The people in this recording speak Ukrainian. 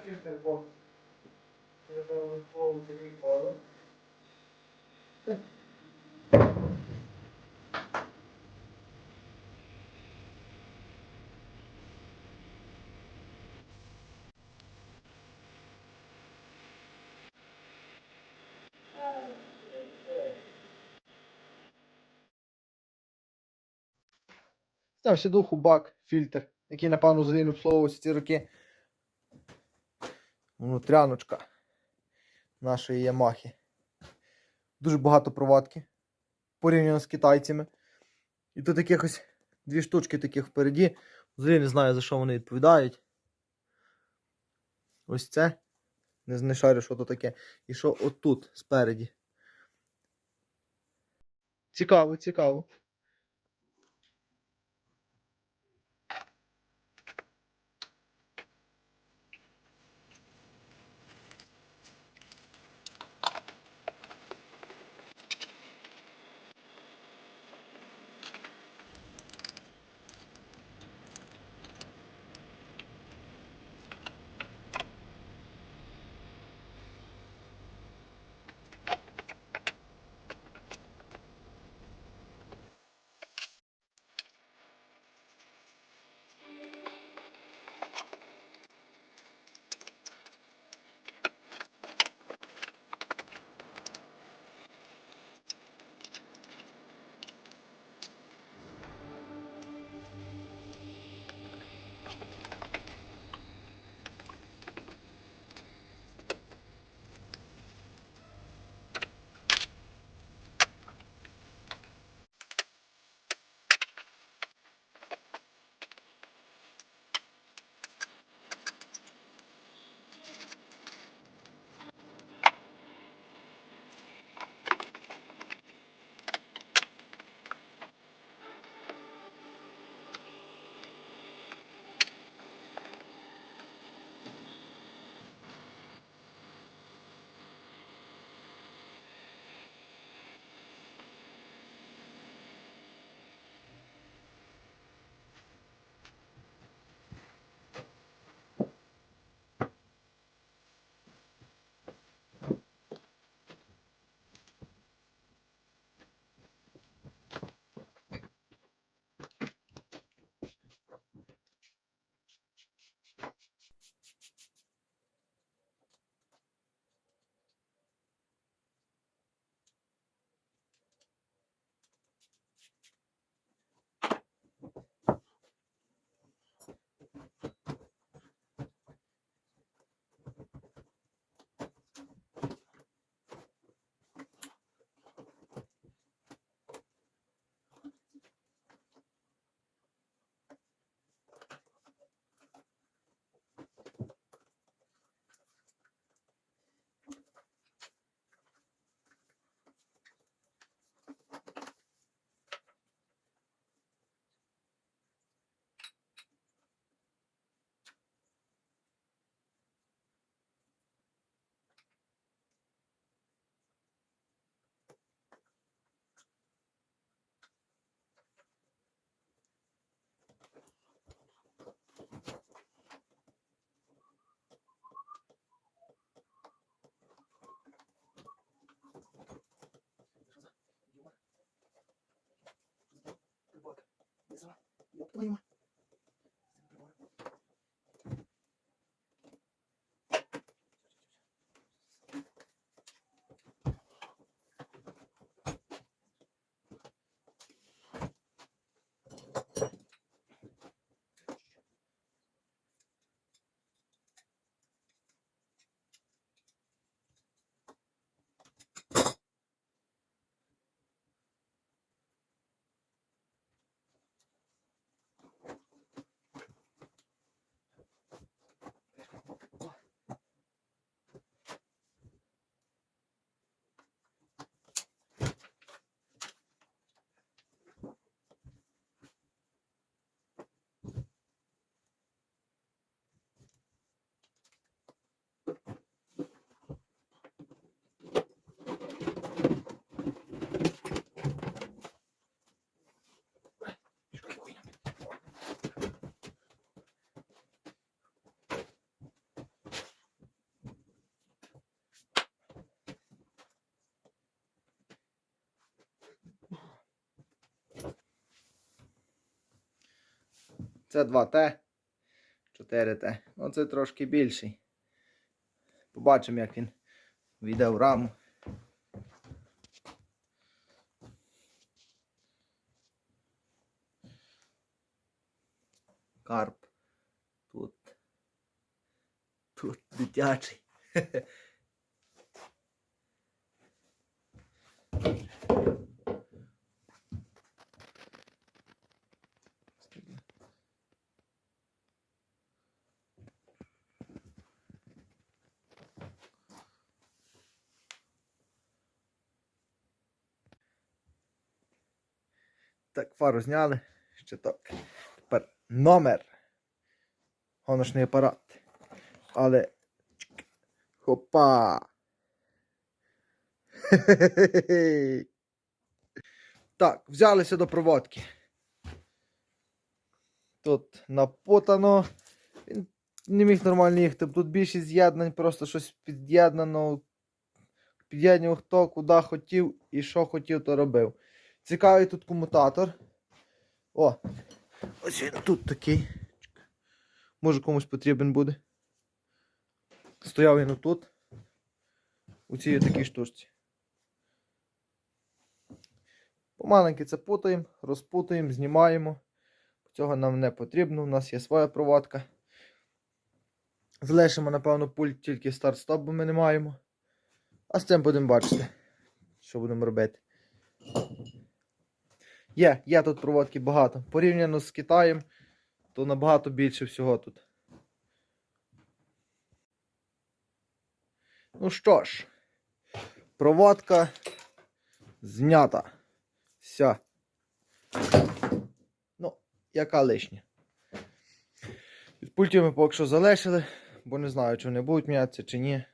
фільтр бокс. Напевно, хлопці ніколи. Став сідуху бак, фільтр, який, напевно, взагалі не обслуговувався ці роки. Внутряночка нашої Ямахи. Дуже багато проводки. Порівняно з китайцями. І тут якихось дві штучки таких впереді. Взагалі не знаю, за що вони відповідають. Ось це. Не, не що то таке. І що отут спереді. Цікаво, цікаво. Це 2Т, 4Т. Ну це трошки більший. Побачимо, як він війде в раму. Карп. Тут. Тут дитячий. Так, фару зняли. Ще так. Тепер номер. Гоночний апарат. Але. Хопа. Так, взялися до проводки. Тут напутано. Він не міг нормально їхати. Тут більшість з'єднань, просто щось під'єднано. Під'єднував хто куди хотів і що хотів, то робив. Цікавий тут комутатор. О! Ось він тут такий. Може комусь потрібен буде. Стояв він отут. У цій такій штучці. Помаленьки це путаємо, розпутуємо, знімаємо. Цього нам не потрібно, у нас є своя проводка. Залишимо, напевно, пульт тільки старт-стоп, бо ми не маємо. А з цим будемо бачити, що будемо робити. Є, є тут проводки багато. Порівняно з Китаєм, то набагато більше всього тут. Ну що ж, проводка знята. Все. Ну, яка лишня. Від пультів ми поки що залишили, бо не знаю, чи вони будуть мінятися чи ні.